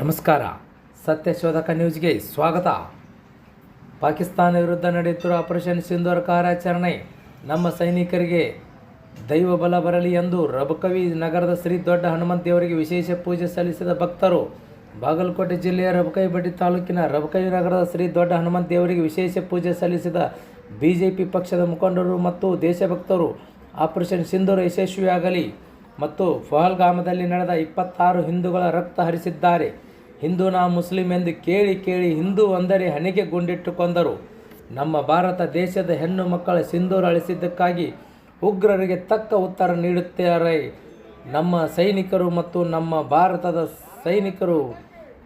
ನಮಸ್ಕಾರ. ಸತ್ಯಶೋಧಕ ನ್ಯೂಸ್ಗೆ ಸ್ವಾಗತ. ಪಾಕಿಸ್ತಾನ ವಿರುದ್ಧ ನಡೆಯುತ್ತಿರುವ ಆಪರೇಷನ್ ಸಿಂಧೂರ ಕಾರ್ಯಾಚರಣೆ ನಮ್ಮ ಸೈನಿಕರಿಗೆ ದೈವ ಬಲ ಬರಲಿ ಎಂದು ರಬಕವಿ ನಗರದ ಶ್ರೀ ದೊಡ್ಡ ಹನುಮಂತ ದೇವರಿಗೆ ವಿಶೇಷ ಪೂಜೆ ಸಲ್ಲಿಸಿದ ಭಕ್ತರು ಬಾಗಲಕೋಟೆ ಜಿಲ್ಲೆಯ ರಬಕೈಬಡ್ಡಿ ತಾಲೂಕಿನ ರಬಕವಿ ನಗರದ ಶ್ರೀ ದೊಡ್ಡ ಹನುಮಂತ ದೇವರಿಗೆ ವಿಶೇಷ ಪೂಜೆ ಸಲ್ಲಿಸಿದ ಬಿಜೆಪಿ ಪಕ್ಷದ ಮುಖಂಡರು ಮತ್ತು ದೇಶಭಕ್ತರು. ಆಪರೇಷನ್ ಸಿಂಧೂರ ಯಶಸ್ವಿಯಾಗಲಿ ಮತ್ತು ಫಹಲ್ಗಾಮದಲ್ಲಿ ನಡೆದ ಇಪ್ಪತ್ತಾರು ಹಿಂದೂಗಳ ರಕ್ತ ಹರಿಸಿದ್ದಾರೆ. ಹಿಂದೂ ನಾ ಮುಸ್ಲಿಂ ಎಂದು ಕೇಳಿ ಕೇಳಿ ಹಿಂದೂ ಅಂದರೆ ಹಣೆಗೆ ಗುಂಡಿಟ್ಟುಕೊಂಡರು ನಮ್ಮ ಭಾರತ ದೇಶದ ಹೆಣ್ಣು ಮಕ್ಕಳ ಸಿಂಧೂರ ಅಳಿಸಿದ್ದಕ್ಕಾಗಿ ಉಗ್ರರಿಗೆ ತಕ್ಕ ಉತ್ತರ ನೀಡುತ್ತಾರೆ. ನಮ್ಮ ಸೈನಿಕರು ಮತ್ತು ನಮ್ಮ ಭಾರತದ ಸೈನಿಕರು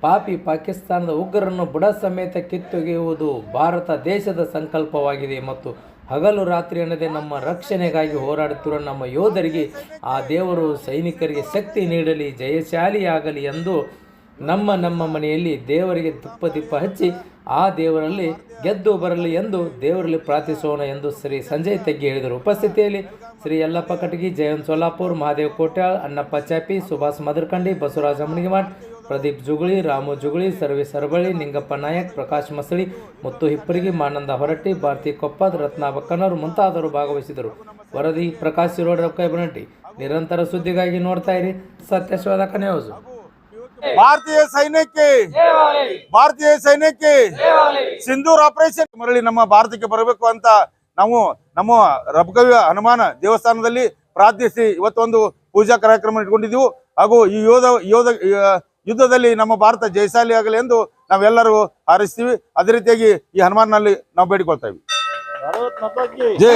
ಪಾಪಿ ಪಾಕಿಸ್ತಾನದ ಉಗ್ರರನ್ನು ಬುಡ ಸಮೇತ ಕಿತ್ತೊಗೆಯುವುದು ಭಾರತ ದೇಶದ ಸಂಕಲ್ಪವಾಗಿದೆ ಮತ್ತು ಹಗಲು ರಾತ್ರಿ ಅನ್ನದೆ ನಮ್ಮ ರಕ್ಷಣೆಗಾಗಿ ಹೋರಾಡುತ್ತಿರುವ ನಮ್ಮ ಯೋಧರಿಗೆ ಆ ದೇವರು ಸೈನಿಕರಿಗೆ ಶಕ್ತಿ ನೀಡಲಿ, ಜಯಶಾಲಿಯಾಗಲಿ ಎಂದು ನಮ್ಮ ನಮ್ಮ ಮನೆಯಲ್ಲಿ ದೇವರಿಗೆ ತುಪ್ಪ ದಿಪ್ಪ ಹಚ್ಚಿ ಆ ದೇವರಲ್ಲಿ ಗೆದ್ದು ಬರಲಿ ಎಂದು ದೇವರಲ್ಲಿ ಪ್ರಾರ್ಥಿಸೋಣ ಎಂದು ಶ್ರೀ ಸಂಜಯ್ ತೆಗ್ಗಿ ಹೇಳಿದರು. ಉಪಸ್ಥಿತಿಯಲ್ಲಿ ಶ್ರೀ ಯಲ್ಲಪ್ಪ ಕಟಗಿ, ಜಯಂತ್ ಸೋಲಾಪುರ್, ಮಹಾದೇವ್ ಕೋಟ್ಯಾಳ್, ಅಣ್ಣಪ್ಪ ಚಾಪಿ, ಸುಭಾಷ್ ಮದರ್ಕಂಡಿ, ಬಸವರಾಜ ಅಮಣಿಗಿಮಾಡ್ ಪ್ರದೀಪ್ ಜುಗುಳಿ, ರಾಮು ಜುಗುಳಿ, ಸರ್ವಿ ಸರಬಳಿ ನಿಂಗಪ್ಪ ನಾಯಕ್, ಪ್ರಕಾಶ್ ಮಸಳಿ, ಮುತ್ತು ಹಿಪ್ಪರಿಗಿ, ಮಾನಂದ ಹೊರಟ್ಟಿ, ಭಾರತಿ ಕೊಪ್ಪದ್ ರತ್ನ ಬಕ್ಕನವರು ಮುಂತಾದವರು ಭಾಗವಹಿಸಿದರು. ವರದಿ ಪ್ರಕಾಶ್ ಸಿರೋಡ್ ರೊಕ್ಕ, ಬನಟ್ಟಿ. ನಿರಂತರ ಸುದ್ದಿಗಾಗಿ ನೋಡ್ತಾ ಇರಿ ಸತ್ಯಶೋಧಕ ನ್ಯೂಸ್. ಭಾರತೀಯ ಸೈನ್ಯಕ್ಕೆ. ಭಾರತೀಯ ಸೈನ್ಯಕ್ಕೆ. ಸಿಂಧೂರ್ ಆಪರೇಷನ್ ಮರಳಿ ನಮ್ಮ ಭಾರತಕ್ಕೆ ಬರಬೇಕು ಅಂತ ನಾವು ನಮ್ಮ ರಬಕವಿ ಹನುಮಾನ ದೇವಸ್ಥಾನದಲ್ಲಿ ಪ್ರಾರ್ಥಿಸಿ ಇವತ್ತೊಂದು ಪೂಜಾ ಕಾರ್ಯಕ್ರಮ ಇಟ್ಕೊಂಡಿದ್ದೀವಿ. ಹಾಗೂ ಈ ಯೋಧ ಯೋಧ ಯುದ್ಧದಲ್ಲಿ ನಮ್ಮ ಭಾರತ ಜಯಶಾಲಿ ಆಗಲಿ ಎಂದು ನಾವೆಲ್ಲರೂ ಹಾರೈಸ್ತೀವಿ. ಅದೇ ರೀತಿಯಾಗಿ ಈ ಹನುಮಾನ್ನಲ್ಲಿ ನಾವು ಬೇಡಿಕೊಳ್ತಾ ಇವಿ ಜೈ.